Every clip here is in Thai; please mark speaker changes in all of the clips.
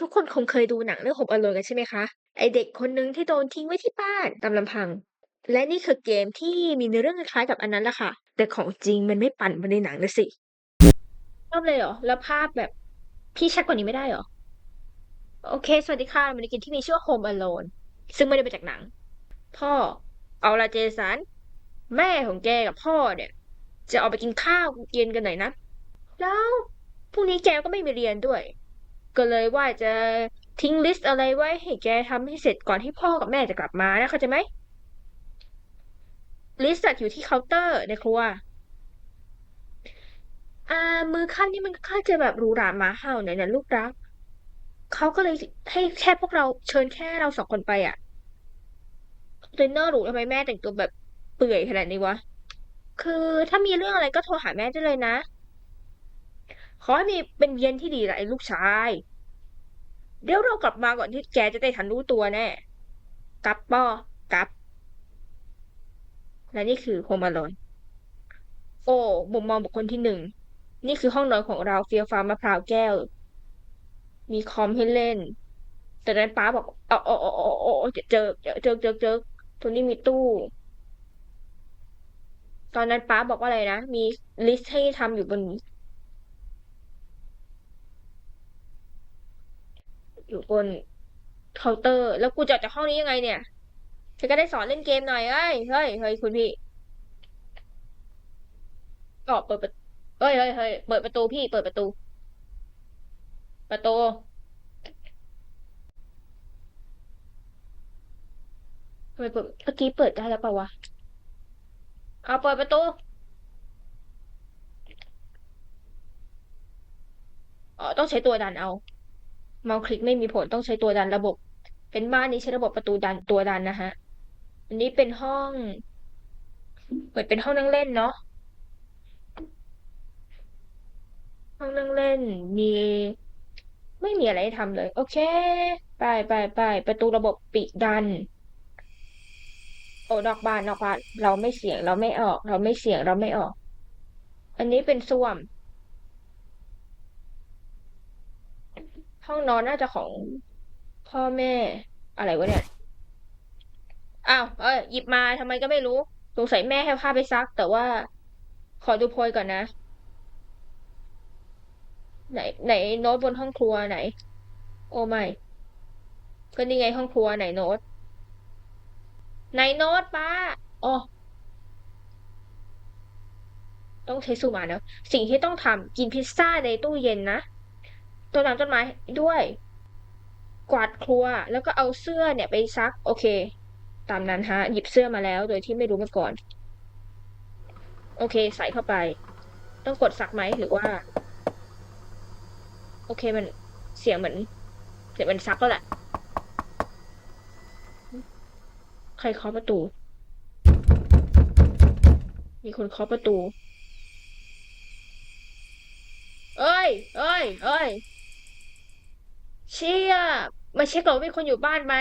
Speaker 1: ทุกคนคงเคยดูหนังเรื่อง Home Alone กันใช่ไหมคะ?ไอเด็กคนหนึ่งที่โดนทิ้งไว้ที่บ้านตามลำพัง และนี่คือเกมที่มีเนื้อเรื่องคล้ายๆกับอันนั้นแหละค่ะ แต่ของจริงมันไม่ปั่นมือนในหนังนะสิชอบเลยเหรอ?แล้วภาพแบบ พี่ชัดกว่านี้ไม่ได้เหรอ?โอเค สวัสดีค่ะมาในเกมที่มีชื่อว่า Home Alone ซึ่งไม่ได้มาจากหนัง พ่อเอาละเจสันแม่ของแกกับพ่อเนี่ย จะออกไปกินข้าวเย็นกันหน่อยนะ แล้วพรุ่งนี้แกก็ไม่มีเรียนด้วย ก็เลยว่าจะทิ้งลิสต์อะไรไว้ให้แกทำให้เสร็จก่อนที่พ่อกับแม่จะกลับมานะเข้าใจไหม?ลิสต์อะอยู่ที่เคาน์เตอร์ในครัว อ่า มือค่ำนี่มันค่อนข้าจะแบบหรูหราหมาเห่าหน่อยนะลูกรัก เขาก็เลยให้แค่พวกเราเชิญแค่เรา2คนไปอะดินเนอร์หรูทำไมแม่แต่งตัวแบบเปื่อยขนาดนี้วะ?คือถ้ามีเรื่องอะไรก็โทรหาแม่ได้เลยนะ อให้มีเป็นเย็นที่ดีละไอ้ลูกชาย เดี๋ยวเรากลับมาก่อนที่แกจะได้ทันรู้ตัวแน่ กลับบ่กลับ และนี่คือ Home Alone โอ้มุมมองบุคคลที่1นี่คือห้องนอนของเราเฟียฟ้ามะพร้าวแก้ว มีคอมให้เล่น แต่นั้นป๊าบอก"โอะๆๆๆๆเออเจิกเจิกๆๆๆตรงนี้มีตู้"ตอนนั้นป๊าบอกว่าอะไรนะ มีลิสต์ให้ทำอยู่บน อยู่ บนเคาน์เตอร์ แล้วกูจะออกจากห้องนี้ยังไงเนี่ย?ฉันก็ได้สอนเล่นเกมหน่อยเฮ้ยเฮ้ยเฮ้ยคุณพี่ก็เปิดประเฮ้ยๆๆเปิดประตูพี่ เปิดประตู ประตูทำไมเปิดเมื่อกี้เปิดได้แล้วเปล่าวะเ?อาเปิดประตูอ๋อต้องใช้ตัวดันเอา เมาส์คลิกไม่มีผลต้องใช้ตัวดันระบบ เป็นบ้านนี้ใช้ระบบประตูดันตัวดันนะคะอันนี้เป็นห้อง เหมือนเป็นห้องนั่งเล่นเนาะ ห้องนั่งเล่น มี ไม่มีอะไรให้ทำเลย โอเค ไปๆๆปประตูระบบปิดดัน โอ้นอกบ้านนอกบ้านเราไม่เสียงเราไม่ออก เราไม่เสียงเราไม่ออก อันนี้เป็นส้วม ห้องนอนน่าจะของพ่อแม่ อะไรวะเนี่ยอ้าวเฮ้ยหยิบมาทำไมก็ไม่รู้สงสัยแม่ให้ผ้าไปซัก แต่ว่า ขอดูโพยก่อนนะ ไหน ไหนโน้ตบนห้องครัวไหน?โอ้ไม่ก็นี่ไงห้องครัวไหนโน้ตไหนโน้ตป๊าอ้อต้องใช้ซูมานแล้วสิ่งที่ต้องทำกินพิซซ่าในตู้เย็นนะ รดน้ำต้นไม้ด้วย กวาดครัว แล้วก็เอาเสื้อเนี่ยไปซัก โอเค ตามนั้นครับหยิบเสื้อมาแล้วโดยที่ไม่รู้มาก่อน โอเค ใส่เข้าไป ต้องกดซักไหมหรือว่า โอเคมันเสียงเหมือนเสียงเหมือนซักแล้วแหละ ใครเคาะประตู?มีคนเคาะประตูเฮ้ย เฮ้ยเฮ้ยเชี่ยมาเช็กก่อนว่ามีคนอยู่บ้านไหม?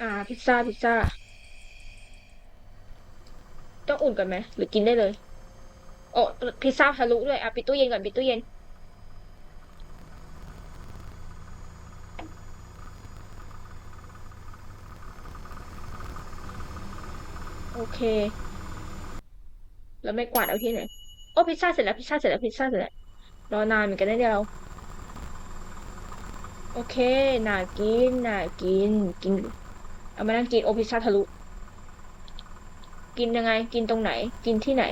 Speaker 1: อ่า พิซซาพิซซาต้องอุ่นก่อนไหม หรือกินได้เลย?โอ้พิซซาทะลุด้วยอ่าปิดตู้เย็นก่อนปิดตู้เย็น โอเค แล้วไม้กวาดเอาที่ไหน?โอ้พิซซาเสร็จแล้วพิซซาเสร็จแล้วพิซซาเสร็จแล้ว รอนานเหมือนกันนะเนี่ยเรา โอเค หน่ากิน หน่ากิน กิน เอามานั่งกิน โอพิซซาทะลุ กินยังไง กินตรงไหน กินที่ไหน?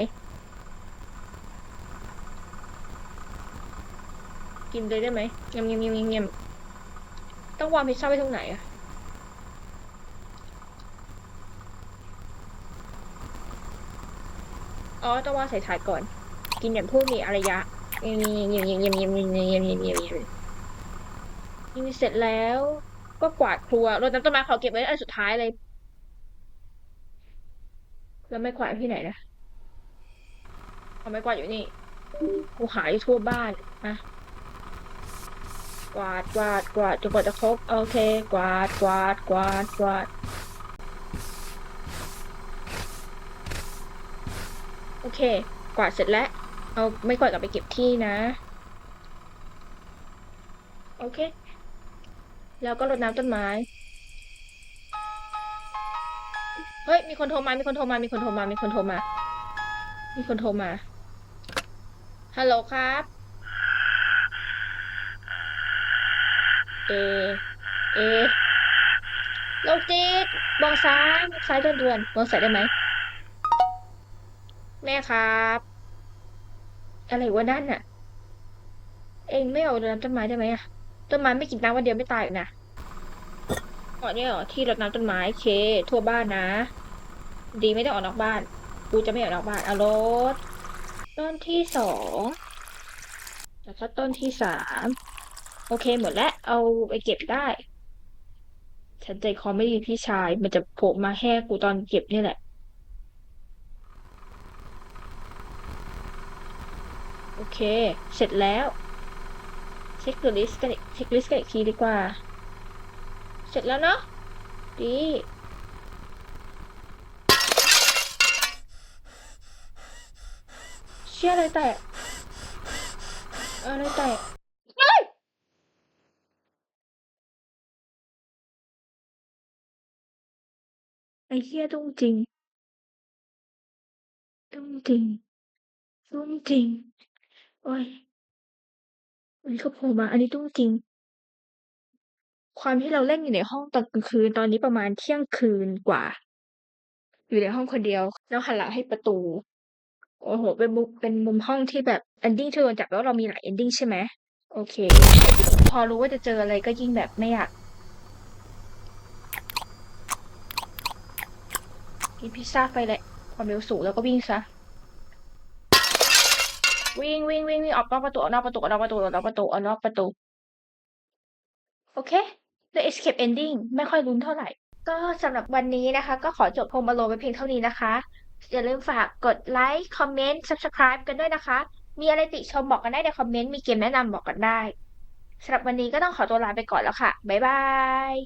Speaker 1: กินเลยได้ไหม?ต้องวางพิซซาไว้ตรงไหนอะ?อ๋อ ต้องวางใส่ถาดก่อน กินอย่างผู้มีอารยะ กินเสร็จแล้ว ก็กวาดครัวรดน้ำต้นไม้ขอเก็บไว้อันสุดท้ายเลย แล้วไม้กวาดที่ไหนนะ?อ๋อไม้กวาดอยู่นี่กูหายทั่วบ้านมากวาดกวาดกวาดจนกว่าจะครบโอเค กวาดกวาดกวาดกวาดโอเค กวาดเสร็จแล้ว เอาไม้กวาดกลับไปเก็บที่นะ โอเค แล้วก็รดน้ำต้นไม้ เฮ้ย มีคนโทรมา มีคนโทรมา มีคนโทรมา มีคนโทรมา มีคนโทรมา ฮัลโหลครับ เอ เอโลกจิตบอกซ้ายบอกซ้ายด่วนๆบอกซ้ายได้ไหม แม่ครับ อะไรวะนั่นน่ะ เองไม่เอารดน้ำต้นไม้ได้ไหมอะ ต้นไม้ไม่กินน้ำวันเดียวไม่ตายหรอกนะอ๋อเนี่ยเหรอที่รดน้ำต้นไม้เค ทั่วบ้านนะ ดีไม่ต้องออกนอกบ้าน กูจะไม่ออกนอกบ้านเอารถต้นที่สองแล้วก็ต้นที่สามโอเคหมดแล้ว เอาไปเก็บได้ ฉันใจคอไม่ดีพี่ชาย มันจะโผล่มาแห่กูตอนเก็บนี่แหละโอเค เสร็จแล้ว ช็คลิสต์กันเช็คลิสต์กันอีกทีดีกว่า เสร็จแล้วเนาะดีเชื่ออะไรแตกอะไรแตกไอ้เหี้ยตุ้งจริงตุ้งจริงตุ้งจริงโอ้ย อันนี้ก็โผล่มา อันนี้ตุ้งจริง ความที่เราเล่นอยู่ในห้องตอนกลางคืนตอนนี้ประมาณเที่ยงคืนกว่า อยู่ในห้องคนเดียว แล้วหันหลังให้ประตู โอ้โห เป็นมุมเป็นมุมห้องที่แบบ ending ที่โดนจับแล้วเรามีหลาย ending ใช่ไหมโอเค พอรู้ว่าจะเจออะไรก็ยิ่งแบบไม่อยากกินพิซซ่าไปแหละความเร็วสูงแล้วก็วิ่งซะ วิ่งวิ่งวิ่งวิ่งออกนอกประตูออกนอกประตูออกนอกประตูออกนอกประตูออกนอกประตู โอเค The Escape Ending ไม่ค่อยลุ้นเท่าไหร่ ก็สำหรับวันนี้นะคะ ก็ขอจบ Home Alone ไว้เพียงเท่านี้นะคะ อย่าลืมฝากกดไลค์คอมเมนต์ Subscribe กันด้วยนะคะ มีอะไรติชมบอกกันได้ในคอมเมนต์มีเกมแนะนำบอกกันได้สำหรับวันนี้ก็ต้องขอตัวลาไปก่อนแล้วค่ะ บ๊ายบาย